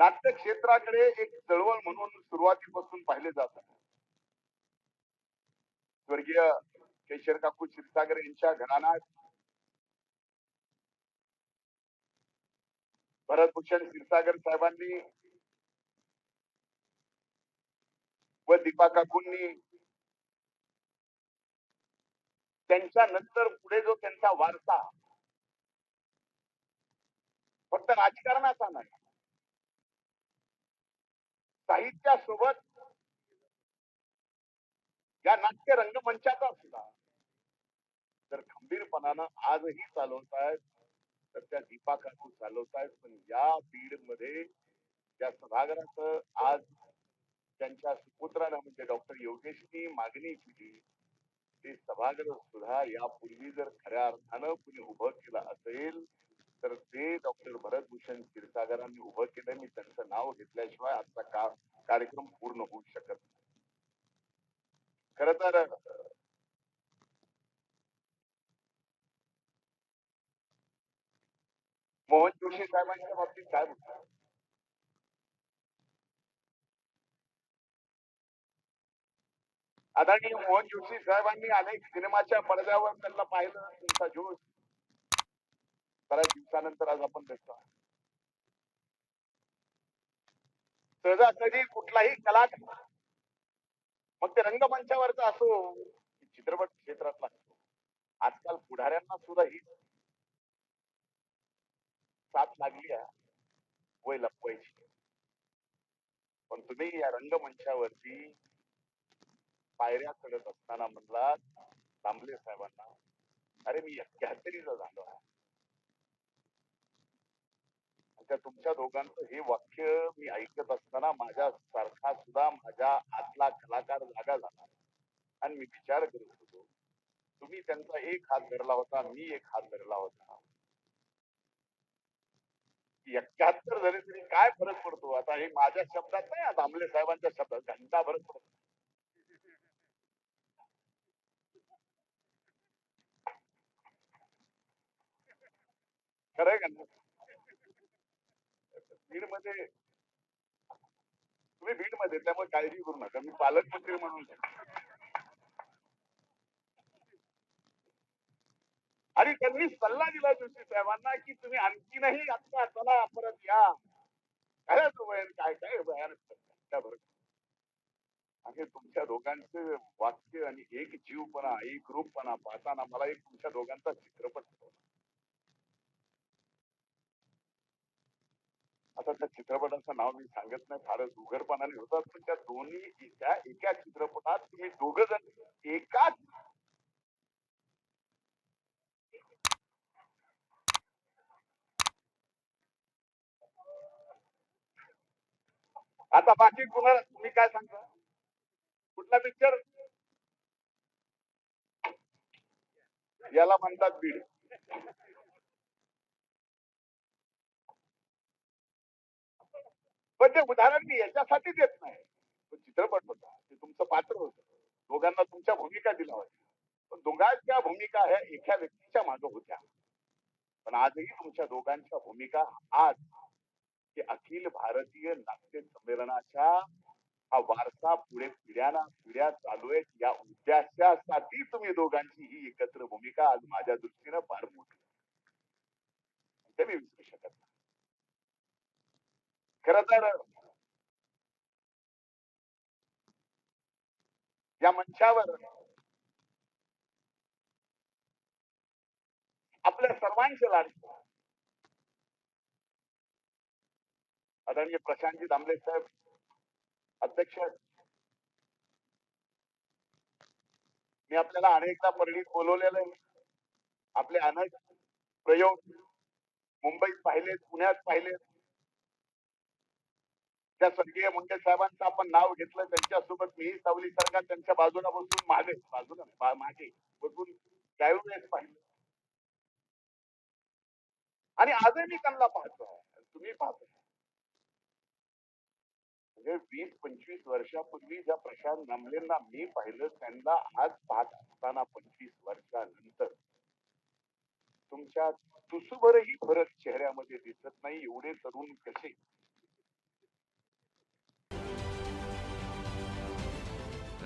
नाट्य क्षेत्राकडे एक चळवळ म्हणून सुरुवातीपासून पाहिले जात आहे. स्वर्गीय केशर काकू क्षीरसागर यांच्या घराण्यात भरतभूषण क्षीरसागर साहेबांनी व दीपा काकूंनी त्यांच्या नंतर पुढे जो त्यांचा वारसा फक्त राजकारणाचा नाही साहित्यासोबत या नाट्य रंगमंचाचा सुद्धा जर खंबीरपणानं आजही चालवतायत तर त्या दीपा काकू चालवतायत. पण या बीडमध्ये त्या सभागृहाचं आज त्यांच्या सुपुत्रानं म्हणजे डॉक्टर योगेशनी मागणी केली. ते सभागृह सुद्धा यापूर्वी जर खऱ्या अर्थानं कुणी उभं केलं असेल तर ते डॉक्टर भरतभूषण क्षीरसागरांनी उभं केलं. मी त्यांचं नाव घेतल्याशिवाय आजचा का कार्यक्रम पूर्ण होऊ शकत नाही. खर तर मोहन जोशी साहेबांच्या बाबतीत काय म्हणतात? आदरणीय मोहन जोशी साहेबांनी अनेक सिनेमाच्या पडद्यावर त्यांना पाहिलं त्यांचा जोश. बऱ्याच दिवसानंतर आज आपण भेटतो सहजा कधी कुठलाही कलाकार मग ते रंगमंचावरचा असो चित्रपट क्षेत्रातला असो आजकाल पुढाऱ्यांना सुद्धा ही साथ लागली वय लपवायची. पण तुम्ही या रंगमंचावरती पायऱ्या चढत असताना म्हणला तांबले साहेबांना अरे मी एक्क्याहत्तरीचा झालो आहे. त्या तुमच्या दोघांचं हे वाक्य मी ऐकत असताना माझ्या सारखा सुद्धा माझ्या आतला कलाकार जागा झाला. आणि मी विचार करत होतो तुम्ही त्यांचा एक हात धरला होता मी एक हात धरला होता. एक्क्याहत्तर झाले तरी काय फरक पडतो? आता हे माझ्या शब्दात नाही आता आमले साहेबांच्या शब्दात घंटा फरक पडतो. खरंय का बीडमध्ये तुम्ही बीडमध्ये त्यामुळे काळजी करू नका. मी पालकमंत्री म्हणून आणि त्यांनी सल्ला दिला जोशी साहेबांना की तुम्ही आणखीनही आता चला परत या. काय तो काय काय बयान बरोबर आणि तुमच्या दोघांचे वाक्य आणि एक जीवपणा एक रूपपणा पाहताना मला एक तुमच्या दोघांचा चित्रपट आता त्या चित्रपटाचं नाव मी सांगत नाही फारच उघडपणाने होतात पण त्या दोन्ही त्या एका चित्रपटात तुम्ही दोघ जण एकाच आता बाकी कुणाला तुम्ही काय सांगता? कुठला पिक्चर याला म्हणतात बीड. पण ते उदाहरण मी याच्यासाठी देत नाही. तो चित्रपट होता, ते तुमचं पात्र होतं. दोघांना तुमच्या भूमिका दिल्या होत्या. पण दोघांच्या भूमिका ह्या एका व्यक्तीच्या मागे होत्या. पण आजही तुमच्या दोघांच्या भूमिका आज हे अखिल भारतीय नाट्य संमेलनाच्या हा वारसा पुढे पिढ्याना पिढ्या चालू आहेत. या उद्देशासाठी तुम्ही दोघांची ही एकत्र भूमिका आज माझ्या दृष्टीनं फार मोठी ते मी विसरू शकत नाही. खर तर या मंचावर आपल्या सर्वांचे लाड आदरणीय प्रशांतजी दामले साहेब अध्यक्ष मी आपल्याला अनेकदा परळीत बोलवलेलं आहे. आपले अनेक प्रयोग मुंबईत पाहिलेत पुण्यात पाहिलेत. त्या स्वर्गीय मुंडे साहेबांचं आपण नाव घेतलं त्यांच्यासोबत मी सावली सरकार त्यांच्या बाजूला बसून मागे बाजूला मागे बसून त्यावेळेस पाहिलं. आणि आजही मी त्यांना पाहतो. तुम्ही पाहतो. म्हणजे वीस पंचवीस वर्षापूर्वी ज्या प्रशांत नमलेंना मी पाहिलं त्यांना आज पाहत असताना पंचवीस वर्षानंतर तुमच्या तुसुभरही फरक चेहऱ्यामध्ये दिसत नाही एवढे तरुण कसे?